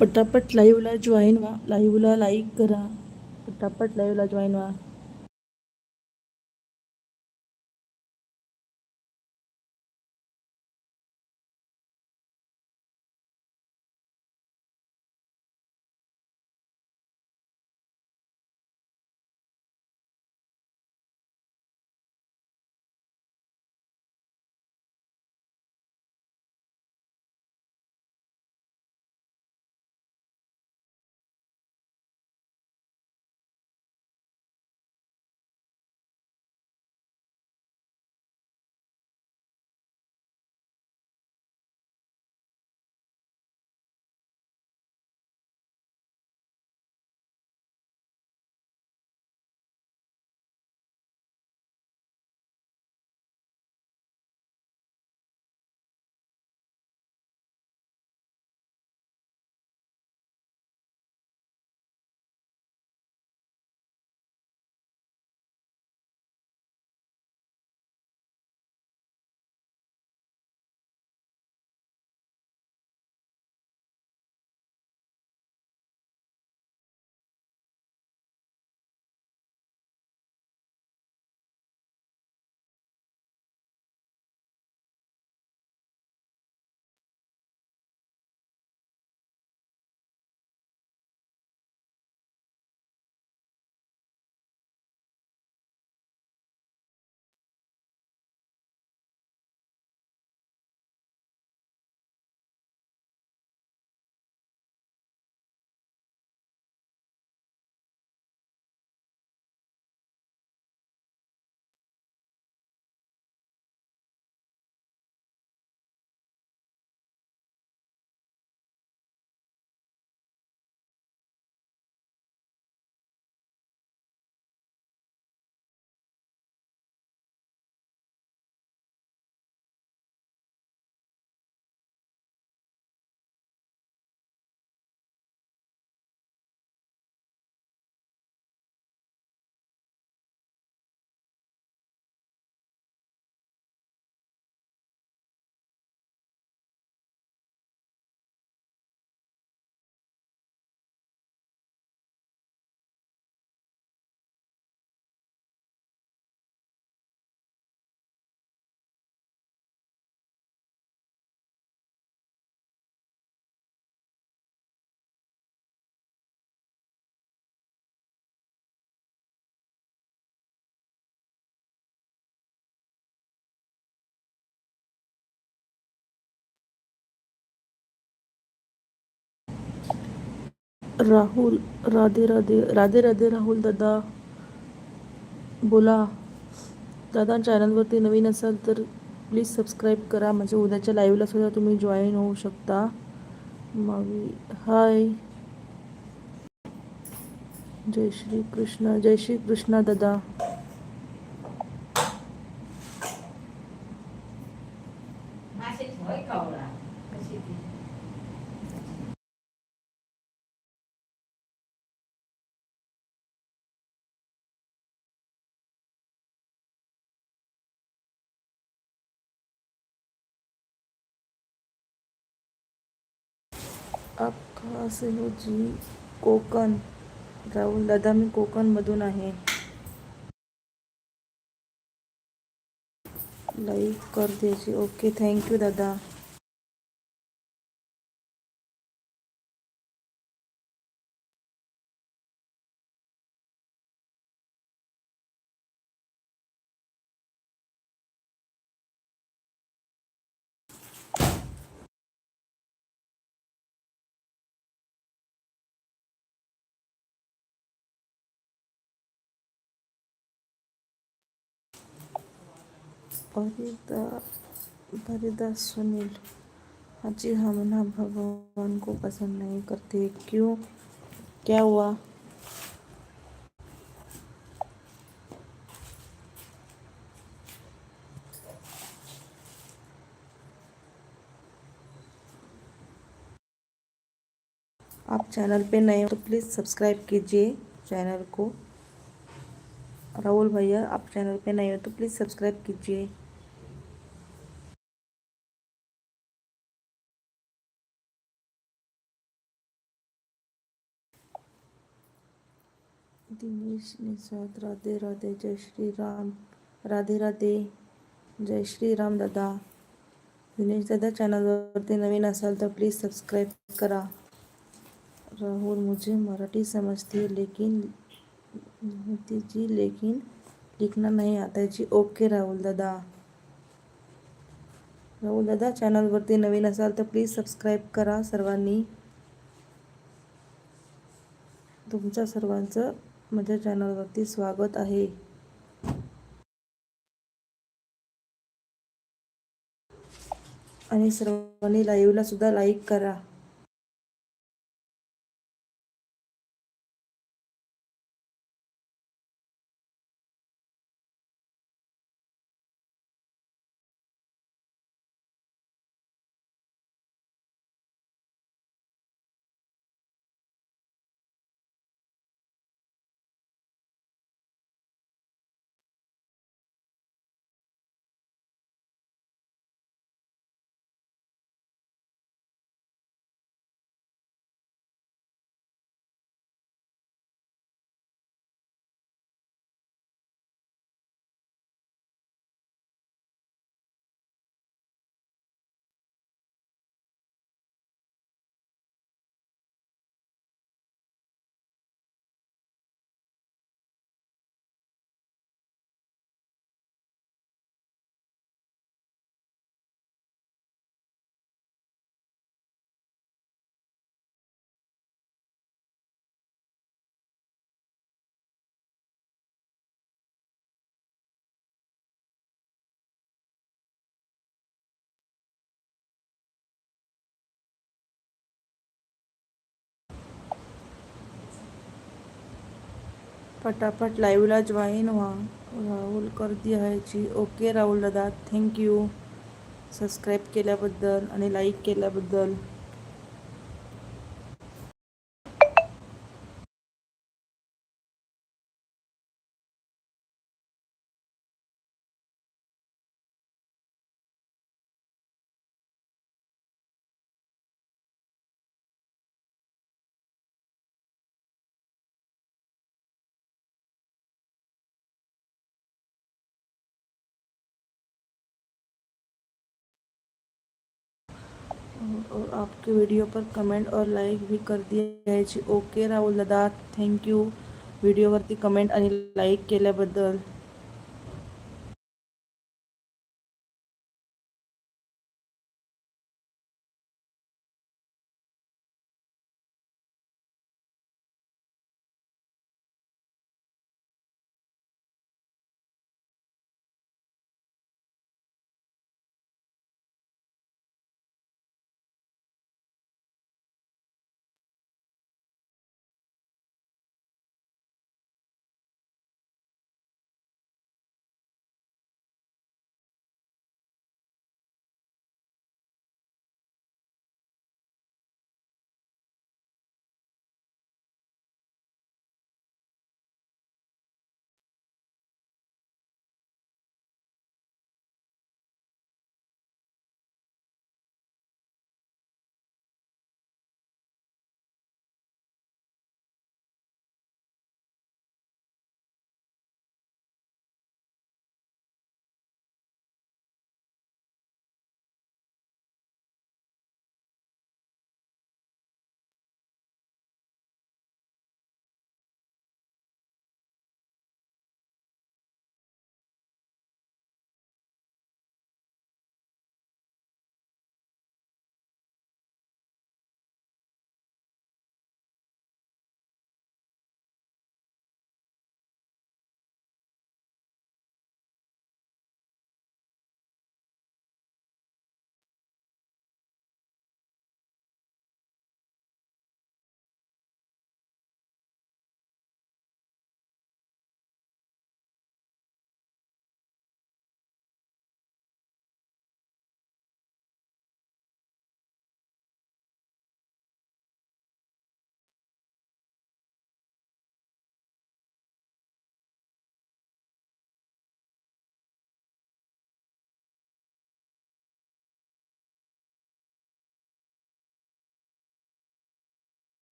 पटापट लाईव्हला जॉईन व्हा. लाईव्हला लाईक करा. पटापट लाईव्हला जॉईन व्हा. राहुल राधे राधे राधे राधे राहुल दादा. बोला. दादा चॅनलवरती नवीन असाल तर प्लीज सबस्क्राईब करा. म्हणजे उद्याच्या लाईव्हला सुद्धा तुम्ही जॉईन होऊ शकता. मग हाय जय श्री कृष्ण जय श्री कृष्ण दादा. असे हो जी कोकण राहुल दादा मी कोकणमधून आहे. लाईक कर द्यायची ओके थँक्यू दादा. परिदा परिदा सुनील जी हम ना भगवान को पसंद नहीं करते, क्यों? क्या हुआ? आप चैनल पे नए हो तो प्लीज़ सब्सक्राइब कीजिए चैनल को। राहुल भैया, आप चैनल पे नए हो तो प्लीज़ सब्सक्राइब कीजिए। दिनेश निषाद राधे राधे जय श्रीराम राधे राधे जय श्रीराम दादा. दिनेश दादा चॅनलवरती नवीन असाल तर प्लीज़ सबस्क्राईब करा राहुल मुझे मराठी समजते लेकिन तिची जी लेकिन लिखना नाही आता जी. ओके राहुल दादा राहुल दादा चॅनलवरती नवीन असाल तर प्लीज सबस्क्राईब करा. सर्वांनी तुमच्या सर्वांचं माझ्या चॅनलवरती स्वागत आहे. आणि सर्वांनी लाईव्हला सुद्धा लाईक करा. फटाफट लाईव्हला जॉईन व्हा. राहुल कर दिया ओके राहुल दादा थँक्यू सबस्क्राईब केल्याबद्दल आणि लाईक केल्याबद्दल. और आपके वीडियो पर कमेंट और लाईक भी कर दिया ओके राहुल दादा थँक्यू व्हिडिओवरती कमेंट आणि लाईक केल्याबद्दल।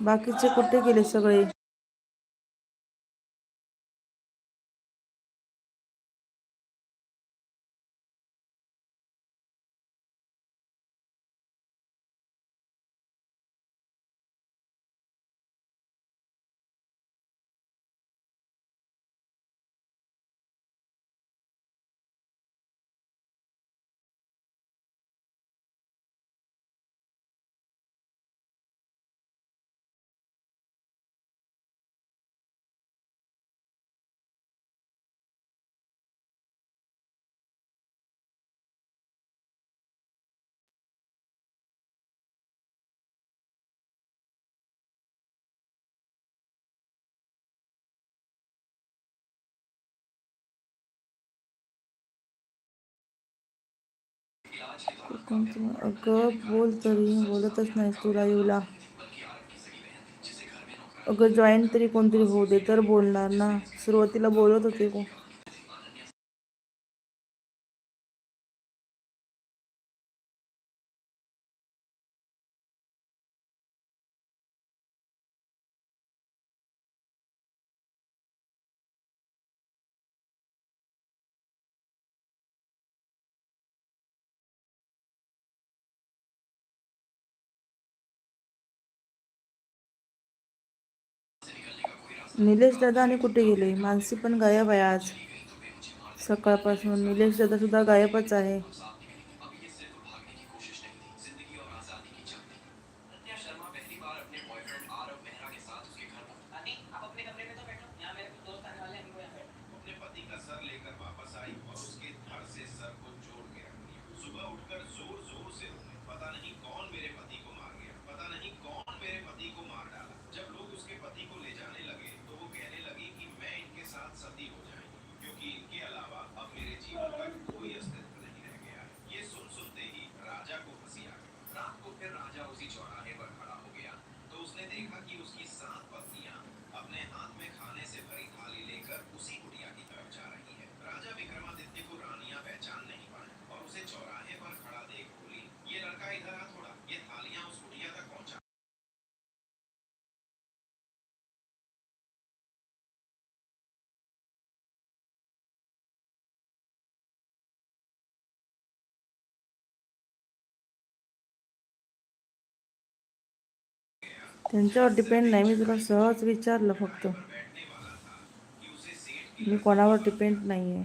बाकीचे कुठे गेले सगळे अगं बोल तरी. बोलतच नाही तुला येऊला. अगं जॉईन तरी कोणतरी होऊ दे तर बोलणार ना. सुरुवातीला बोलत होते को निलेश दादा आणि कुठे गेले? मानसी पण गायब आहे आज. सकाळपासून निलेश दादा सुद्धा गायबच आहे. त्यांच्यावर डिपेंड नाही. मी तुला सहज विचारलं फक्त. मी कोणावर डिपेंड नाही आहे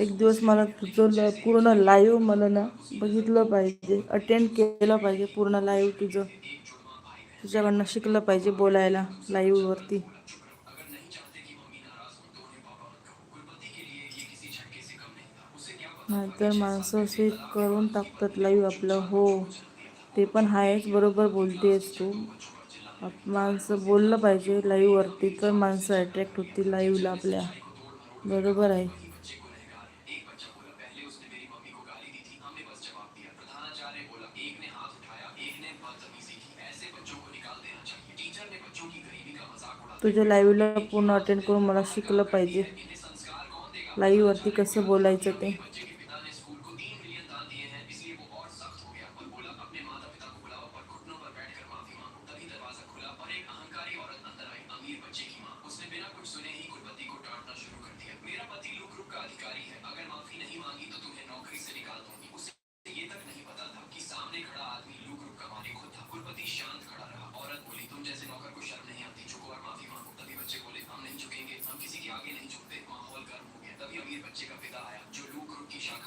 एक दिवस मला तुझं ल- पूर्ण लाईव्ह मला ना बघितलं पाहिजे अटेंड केलं पाहिजे पूर्ण लाईव्ह तुझं. तुझ्याकडनं शिकलं पाहिजे बोलायला लाईव्हवरती नाहीतर माणसं असे करून टाकतात लाईव्ह आपलं. हो ते पण आहेच बरोबर बोलतेस तू. माणसं बोललं पाहिजे लाईव्हवरती तर माणसं अट्रॅक्ट होती लाईव्हला आपल्या. बरोबर आहे. तुझ्या लाईव्हला पूर्ण अटेंड करून मला शिकलं पाहिजे. लाईव्हवरती कसं बोलायचं ते?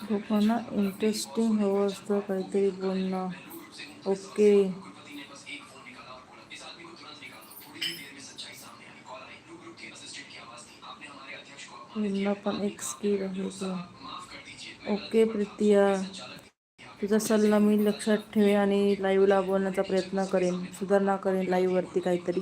लोकांना इंटरेस्टिंग हवं असतं काहीतरी बोलणं. ओके. पण एक स्किल आहे ओके प्रितिया. तुझा सल्ला मी लक्षात ठेवेन आणि लाईव्हला बोलण्याचा प्रयत्न करेन. सुधारणा करेन लाईव्हवरती काहीतरी.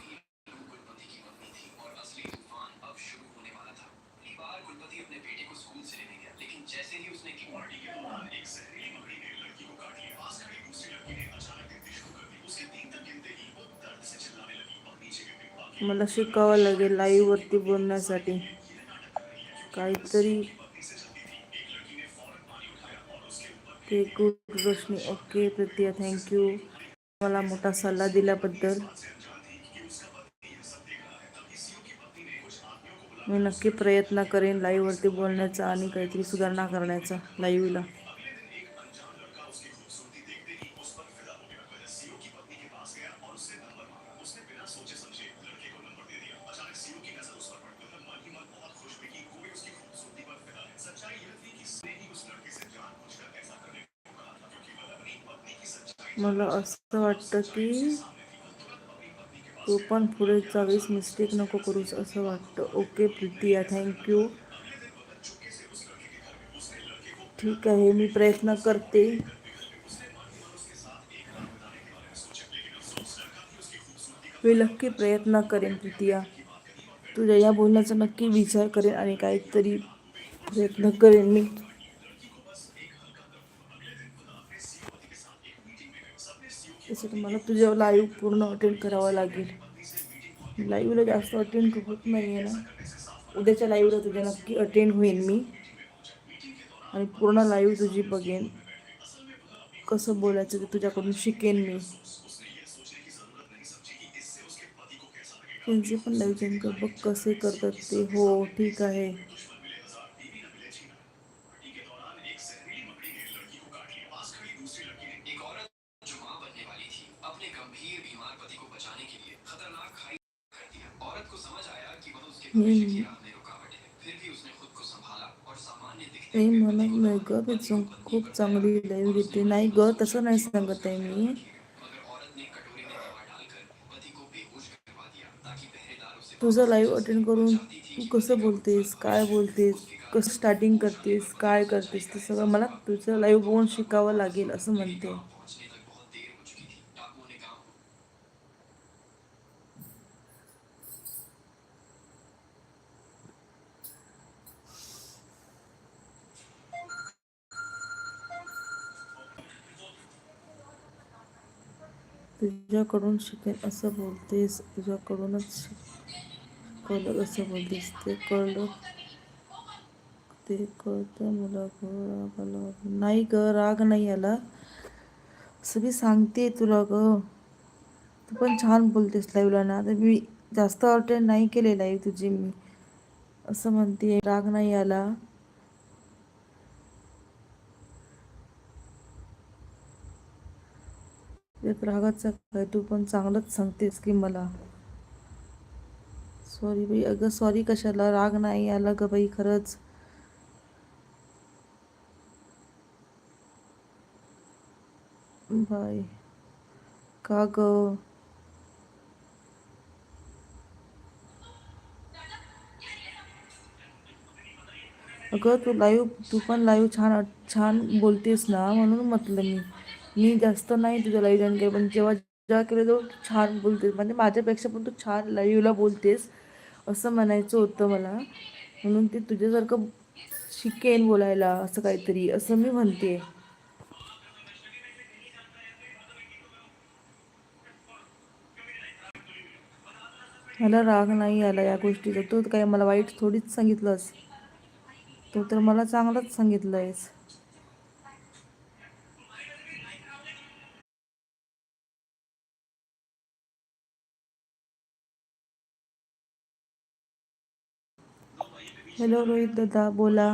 मला शिकावं लागेल लाईव्हवरती बोलण्यासाठी. काहीतरी ते गुड रोशनी ओके प्रतिया थँक्यू मला मोठा सल्ला दिल्याबद्दल. मी नक्की प्रयत्न करेन लाईव्हवरती बोलण्याचा आणि काहीतरी सुधारणा करण्याचा लाईव्हला मला असं वाटतं की तू पण पुढे जावीस मिस्टेक नको करूस असं वाटतं. ओके प्रीतिया थँक्यू ठीक आहे मी प्रयत्न करते. मी नक्की प्रयत्न करेन प्रितिया. तुझ्या या बोलण्याचा नक्की विचार करेन आणि काहीतरी प्रयत्न करेन मी. त्यासाठी मला तुझ्या लाईव्ह पूर्ण अटेंड करावं लागेल. लाईव्हला जास्त अटेंड होत नाही आहे ना. उद्याच्या लाईव्हला तुझ्या नक्की अटेंड होईन मी. आणि पूर्ण लाईव्ह तुझी बघेन. कसं बोलायचं ते तुझ्याकडून शिकेन मी. त्यांचे पण लाईव्ह जॉईन बघ कसे करतात ते. हो ठीक आहे. हम्म. मला नाही ग मी खूप चांगली लाईव्ह घेते नाही ग तसं नाही सांगत आहे मी तुझं लाईव्ह अटेंड करून तू कसं बोलतेस काय बोलतेस कसं स्टार्टिंग करतेस काय करतेस ते सगळं मला तुझं लाईव्ह बघून शिकावं लागेल असं म्हणते. तुझ्याकडून शिकेन असं बोलतेस तुझ्याकडूनच शिकवलं असं बोलतेस. ते कळलं ते कळतं मला राग आला नाही ग राग नाही आला. असं मी सांगते तुला ग. तू पण छान बोलतेस लाईव्हला ना. तर मी जास्त अटेंड नाही केले लाईव्ह तुझी मी. असं म्हणते राग नाही आला. ते रागाचं काय? तू पण चांगलंच सांगतेस की मला. सॉरी बाई. अगं सॉरी कशाला? राग नाही आला ग बाई खरंच. बाय का ग? अगं तू लाईव्ह तू पण लाईव्ह छान छान बोलतेस ना म्हणून म्हटलं मी. मी जास्त नाही तुझं लाईव्ह जॉईन केलं पण जेव्हा जेव्हा केलं तेव्हा तू छान बोलतेस. म्हणजे माझ्यापेक्षा पण तू छान लाईव्हला बोलतेस असं म्हणायचं होतं मला. म्हणून ते तुझ्यासारखं शिकेन बोलायला असं काहीतरी असं मी म्हणते मला राग नाही आला या गोष्टीचा. तू काय मला वाईट थोडीच सांगितलंस. तू तर मला चांगलंच सांगितलं आहेस हॅलो रोहित दादा बोला